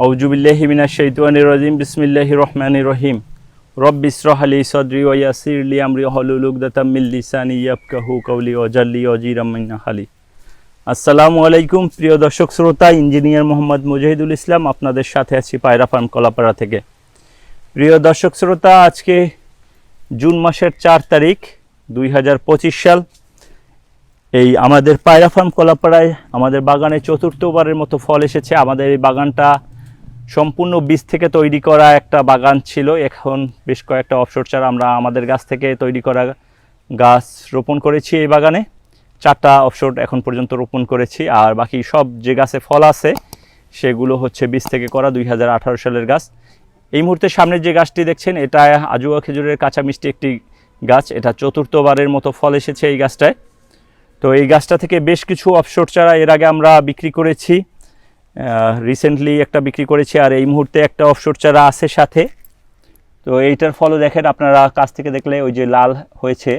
আউজুবিল্লাহিমিনা শৈতানি রাজিম বিসমিল্লাহ রহমান রহিম। রব্বি ইসরাহ আলি সদরি ওয়া ইয়াসির লি আমরি হলুল উকদাতাম মিন লিসানি ইয়াফকাহু কওলি, ওয়া জাল্লি ওয়াজিরাম মিন হালি আসসালামু আলাইকুম, প্রিয় দর্শক শ্রোতা, ইঞ্জিনিয়ার মোহাম্মদ মুজাহিদুল ইসলাম আপনাদের সাথে আছি পায়রা ফার্ম কলাপাড়া থেকে। প্রিয় দর্শক শ্রোতা, আজকে জুন মাসের চার তারিখ, দুই হাজার পঁচিশ সাল। এই আমাদের পায়রা ফার্ম কলাপাড়ায় আমাদের বাগানে চতুর্থবারের মতো ফল এসেছে। আমাদের এই বাগানটা সম্পূর্ণ বীজ থেকে তৈরি করা একটা বাগান ছিল। এখন বেশ কয়েকটা অবসর চারা আমরা আমাদের গাছ থেকে তৈরি করা গাছ রোপণ করেছি এই বাগানে। চারটা অবসর এখন পর্যন্ত রোপণ করেছি আর বাকি সব যে গাছে ফল আছে, সেগুলো হচ্ছে বীজ থেকে করা দুই হাজার আঠারো সালের গাছ। এই মুহূর্তে সামনের যে গাছটি দেখছেন, এটা আজুয়া খেজুরের কাঁচা মিষ্টি একটি গাছ। এটা চতুর্থবারের মতো ফল এসেছে এই গাছটায়। তো এই গাছটা থেকে বেশ কিছু অফশোর চারা এর আগে আমরা বিক্রি করেছি। রিসেন্টলি একটা বিক্রি করেছি আর এই মুহূর্তে একটা অফশোর চারা আছে সাথে। তো এইটার ফলও দেখেন, আপনারা কাছ থেকে দেখলে ওই যে লাল হয়েছে।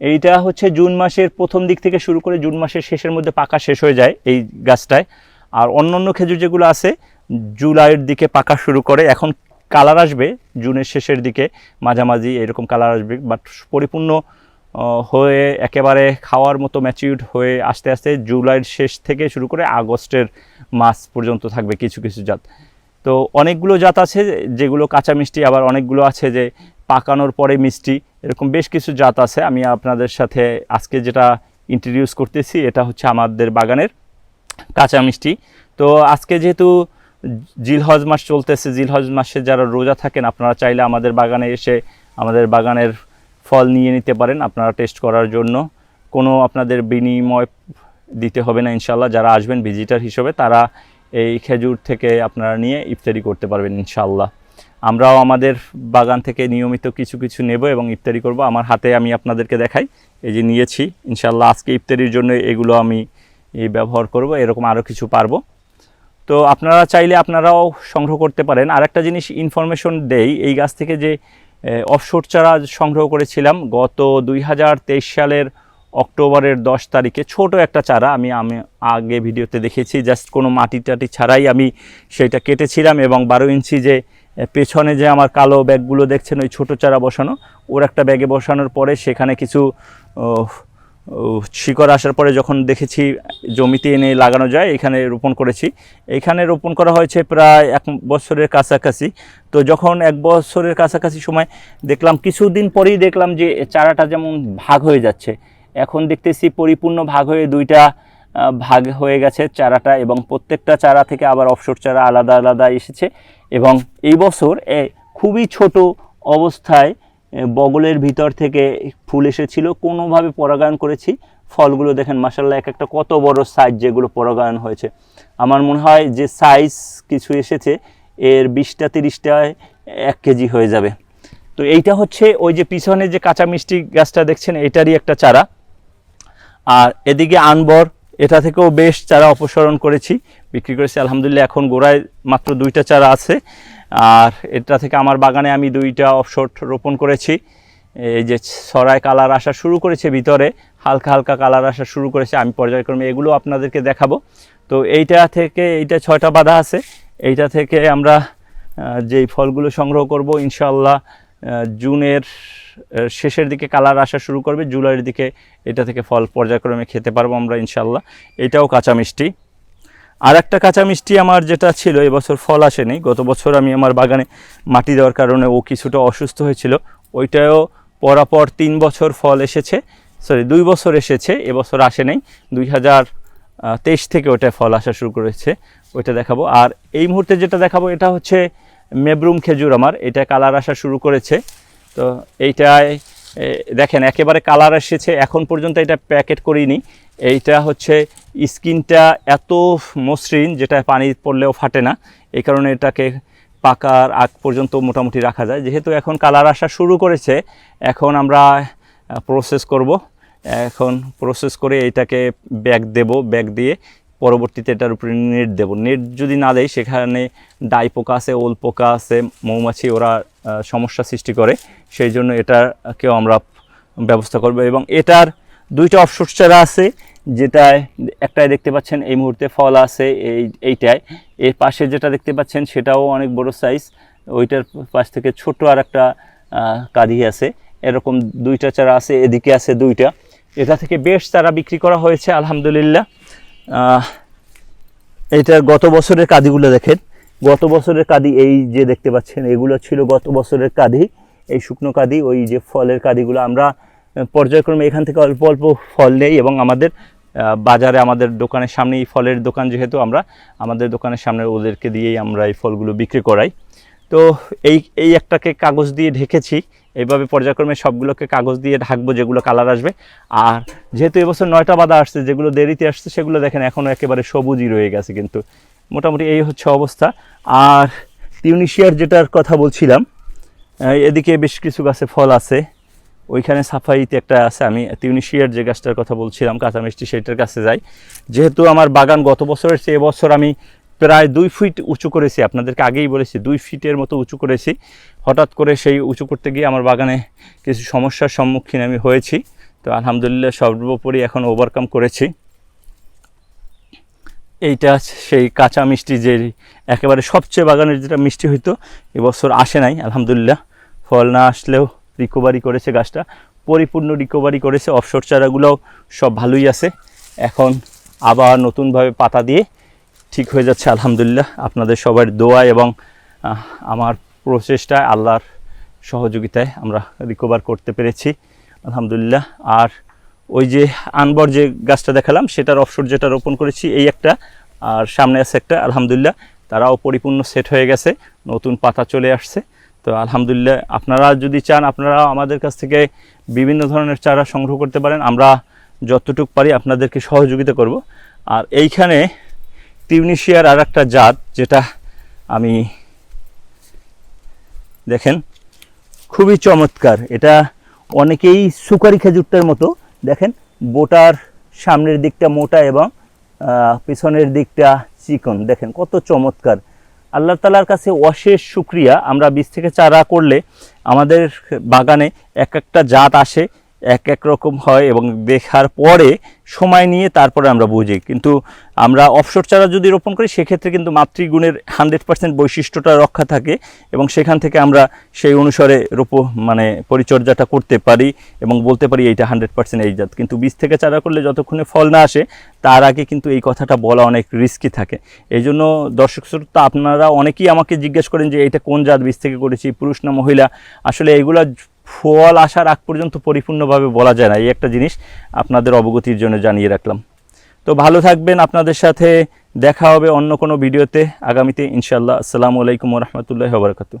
এইটা হচ্ছে জুন মাসের প্রথম দিক থেকে শুরু করে জুন মাসের শেষের মধ্যে পাকা শেষ হয়ে যায় এই গাছটায়। আর অন্য অন্য খেজুর যেগুলো আছে, জুলাইয়ের দিকে পাকা শুরু করে, এখন কালার আসবে জুনের শেষের দিকে, মাঝামাঝি এরকম কালার আসবে। বাট পরিপূর্ণ হয়ে একেবারে খাওয়ার মতো ম্যাচিউড হয়ে আস্তে আস্তে জুলাইয়ের শেষ থেকে শুরু করে আগস্টের মাস পর্যন্ত থাকবে কিছু কিছু জাত। তো অনেকগুলো জাত আছে, যেগুলো কাঁচা মিষ্টি, আবার অনেকগুলো আছে যে পাকানোর পরে মিষ্টি, এরকম বেশ কিছু জাত আছে। আমি আপনাদের সাথে আজকে যেটা ইন্ট্রোডিউস করতেছি, এটা হচ্ছে আমাদের বাগানের কাঁচা মিষ্টি। তো আজকে যেহেতু জিলহজ মাস চলতেছে, জিলহজ মাসে যারা রোজা থাকেন, আপনারা চাইলে আমাদের বাগানে এসে আমাদের বাগানের ফল নিয়ে নিতে পারেন, আপনারা টেস্ট করার জন্য। কোনো আপনাদের বিনিময় দিতে হবে না ইনশাল্লাহ যারা আসবেন ভিজিটার হিসেবে, তারা এই খেজুর থেকে আপনারা নিয়ে ইফতারি করতে পারবেন ইনশাল্লাহ আমরাও আমাদের বাগান থেকে নিয়মিত কিছু কিছু নেব এবং ইফতারি করব। আমার হাতে আমি আপনাদেরকে দেখাই, এই যে নিয়েছি। ইনশাল্লাহ আজকে ইফতারির জন্য এগুলো আমি ব্যবহার করব, এরকম আরও কিছু পারব। তো আপনারা চাইলে আপনারাও সংগ্রহ করতে পারেন। আর একটা জিনিস ইনফরমেশন দেই, এই গাছ থেকে যে অফশোর চারা সংগ্রহ করেছিলাম গত দুই হাজার তেইশ সালের অক্টোবরের দশ তারিখে ছোট একটা চারা আমি আমি আগে ভিডিওতে দেখেছি, জাস্ট কোনো মাটি টাটি ছাড়াই আমি সেইটা কেটেছিলাম এবং বারো ইঞ্চি যে পেছনে যে আমার কালো ব্যাগগুলো দেখছেন, ওই ছোট চারা বসানো, ওর একটা ব্যাগে বসানোর পরে সেখানে কিছু শিকড় আসার পরে যখন দেখেছি জমিতে এনে লাগানো যায়, এখানে রোপণ করেছি। এখানে রোপণ করা হয়েছে প্রায় এক বছরের কাছাকাছি। তো যখন এক বছরের কাছাকাছি সময় দেখলাম, কিছুদিন পরেই দেখলাম যে চারাটা যেমন ভাগ হয়ে যাচ্ছে এখন দেখতেছি পরিপূর্ণ ভাগ হয়ে দুইটা ভাগ হয়ে গেছে চারাটা এবং প্রত্যেকটা চারা থেকে আবার অফশোর চারা আলাদা আলাদা এসেছে এবং এই বছর খুবই ছোট অবস্থায় বগলের ভিতর থেকে ফুল এসেছিল। কোনোভাবে পরাগায়ন করেছি। ফলগুলো দেখেন মাসাল্লাহ এক একটা কত বড় সাইজ যেগুলো পরাগায়ন হয়েছে। আমার মনে হয় যে সাইজ কিছু এসেছে, এর বিশটা তিরিশটায় এক কেজি হয়ে যাবে। তো এইটা হচ্ছে ওই যে পিছনে যে কাঁচা মিষ্টি গাছটা দেখছেন, এটারই একটা চারা। আর এদিকে আনবর, এটা থেকেও বেশ চারা অপসারণ করেছি, বিক্রি করেছি আলহামদুলিল্লাহ এখন গোড়ায় মাত্র দুইটা চারা আছে। আর এটা থেকে আমার বাগানে আমি দুইটা অফশট রোপণ করেছি। এই যে সরাই কালার আসা শুরু করেছে ভিতরে, হালকা হালকা কালার আসা শুরু করেছে, আমি পর্যায়ক্রমে এগুলো আপনাদেরকে দেখাবো। তো এইটা থেকে, এইটা ছয়টা বাধা আছে। এইটা থেকে আমরা যেই ফলগুলো সংগ্রহ করব ইনশাল্লাহ জুনের শেষের দিকে কালার আসা শুরু করবে, জুলাইয়ের দিকে এটা থেকে ফল পর্যায়ক্রমে খেতে পারব আমরা ইনশাল্লাহ এটাও কাঁচা মিষ্টি। আর একটা কাঁচা মিষ্টি আমার যেটা ছিল, এবছর ফল আসেনি। গত বছর আমি আমার বাগানে মাটি দেওয়ার কারণে ও কিছুটা অসুস্থ হয়েছিল। ওইটাও পরাপর তিন বছর ফল এসেছে সরি দুই বছর এসেছে, এবছর আসে নেই। দুই হাজার তেইশ থেকে ওটা ফল আসা শুরু করেছে, ওইটা দেখাবো। আর এই মুহূর্তে যেটা দেখাবো, এটা হচ্ছে মেবরুম খেজুর আমার, এটা কালার আসা শুরু করেছে। তো এইটায় দেখেন, একেবারে কালার এসেছে, এখন পর্যন্ত এটা প্যাকেট করিনি। এইটা হচ্ছে স্কিনটা এত মসৃণ, যেটা পানি পড়লেও ফাটে না। এই কারণে এটাকে পাকার আগ পর্যন্ত মোটামুটি রাখা যায়। যেহেতু এখন কালার আসা শুরু করেছে, এখন আমরা প্রসেস করব। এখন প্রসেস করে এটাকে ব্যাগ দেব, ব্যাগ দিয়ে। পরবর্তীতে এটার উপরে নেট দেব। নেট যদি না দেয়, সেখানে ডাই পোকা আছে, ওল পোকা আছে, মৌমাছি, ওরা সমস্যা সৃষ্টি করে। সেই জন্য এটাকেও আমরা ব্যবস্থা করব। এবং এটার দুইটা অফসোর চারা আছে, যেটায় একটাই দেখতে পাচ্ছেন এই মুহূর্তে ফল আছে, এই, এইটায়। এর পাশে যেটা দেখতে পাচ্ছেন, সেটাও অনেক বড় সাইজ ওইটার পাশ থেকে ছোট আর একটা কাঁদি আছে। এরকম দুইটা চারা আছে, এদিকে আছে দুইটা। এটা থেকে বেশ চারা বিক্রি করা হয়েছে, আলহামদুলিল্লাহ। এইটার গত বছরের কাদিগুলো দেখেন। গত বছরের কাদি এই যে দেখতে পাচ্ছেন, এগুলো ছিল গত বছরের কাদি। এই শুকনো কাদি, ওই যে ফলের কাদিগুলো আমরা পর্যায়ক্রমে এখান থেকে অল্প অল্প ফল নেই এবং আমাদের বাজারে আমাদের দোকানের সামনে এই ফলের দোকান যেহেতু আমরা, আমাদের দোকানের সামনে ওদেরকে দিয়েই আমরা এই ফলগুলো বিক্রি করাই। তো এই এই একটাকে কাগজ দিয়ে ঢেকেছি। এইভাবে পর্যায়ক্রমে সবগুলোকে কাগজ দিয়ে ঢাকবো যেগুলো কালার আসবে। আর যেহেতু এবছর নয়টা বাদা আসছে, যেগুলো দেরিতে আসছে, সেগুলো দেখেন এখনও একেবারে সবুজই রয়ে গেছে কিন্তু। মোটামুটি এই হচ্ছে অবস্থা। আর টিউনিশিয়ার যেটার কথা বলছিলাম এদিকে বেশ কিছু গাছে ফল আছে। ওইখানে সাফাইতে একটা আছে, আমি টিউনিশিয়ার যে গাছটার কথা বলছিলাম, কাঁচা মিষ্টি সেইটার কাছে যাই। যেহেতু আমার বাগান গত বছরের চেয়ে এবছর আমি প্রায় দুই ফিট উঁচু করেছি। আপনাদেরকে আগেই বলেছি, দুই ফিটের মতো উঁচু করেছি। হঠাৎ করে সেই উঁচু করতে গিয়ে আমার বাগানে কিছু সমস্যার সম্মুখীন আমি হয়েছি। তো আলহামদুলিল্লাহ সর্বোপরি এখন ওভারকাম করেছি। এইটা সেই কাঁচা মিষ্টি যে একেবারে সবচেয়ে বাগানের যেটা মিষ্টি হইতো, এবছর আসে নাই, আলহামদুলিল্লাহ। ফল না আসলেও রিকভারি করেছে গাছটা। পরিপূর্ণ রিকভারি করেছে অফসর চারাগুলোও সব ভালোই আছে। এখন আবার নতুনভাবে পাতা দিয়ে ঠিক হয়ে যাচ্ছে, আলহামদুলিল্লাহ। আপনাদের সবার দোয়া এবং আমার প্রচেষ্টায় আল্লাহর সহযোগিতায় আমরা রিকভার করতে পেরেছি, আলহামদুলিল্লাহ। আর ওই যে আনবর যে গাছটা দেখালাম, সেটার অফসর যেটা রোপণ করেছি, এই একটা, আর সামনে আছে একটা, আলহামদুলিল্লাহ। তারাও পরিপূর্ণ সেট হয়ে গেছে, নতুন পাতা চলে আসছে। তো আলহামদুলিল্লাহ, আপনারা যদি চান আপনারা আমাদের কাছ থেকে বিভিন্ন ধরনের চারা সংগ্রহ করতে পারেন, আমরা যতটুকু পারি আপনাদেরকে সহযোগিতা করব। আর এইখানে টিউনিশিয়ার আর একটা জাত যেটা আমি দেখেন, খুবই চমৎকার। এটা অনেকেই সুকারি খেজুরটার মতো। দেখেন, বোটার সামনের দিকটা মোটা এবং পিছনের দিকটা চিকন। দেখেন, কত চমৎকার। আল্লাহ তালার কাছে অশেষ শুক্রিয়া। আমরা বীজ থেকে চারা করলে আমাদের বাগানে এক একটা জাত আসে। এক এক রকম হয় এবং দেখার পরে সময় নিয়ে তারপরে আমরা বুঝি। কিন্তু আমরা অফশোর চারা যদি রোপণ করি, সেক্ষেত্রে কিন্তু মাতৃগুণের হান্ড্রেড পার্সেন্ট বৈশিষ্ট্যটা রক্ষা থাকে এবং সেখান থেকে আমরা সেই অনুসারে রোপ মানে পরিচর্যাটা করতে পারি এবং বলতে পারি এইটা হান্ড্রেড পার্সেন্ট এই জাত। কিন্তু বীজ থেকে চারা করলে যতক্ষণে ফল না আসে, তার আগে কিন্তু এই কথাটা বলা অনেক রিস্কি থাকে। এই জন্য দর্শক শ্রোতা, আপনারা অনেকেই আমাকে জিজ্ঞেস করেন যে এটা কোন জাত বীজ থেকে করেছি? পুরুষ না মহিলা? আসলে এইগুলা ফল আসার আগ পর্যন্ত পরিপূর্ণভাবে বলা যায় না। এই একটা জিনিস আপনাদের অবগতির জন্য জানিয়ে রাখলাম। তো ভালো থাকবেন, আপনাদের সাথে দেখা হবে অন্য কোনো ভিডিওতে। আগামীতে ইনশাল্লাহ আসসালামু আলাইকুম রহমতুল্লাহ বারকাতু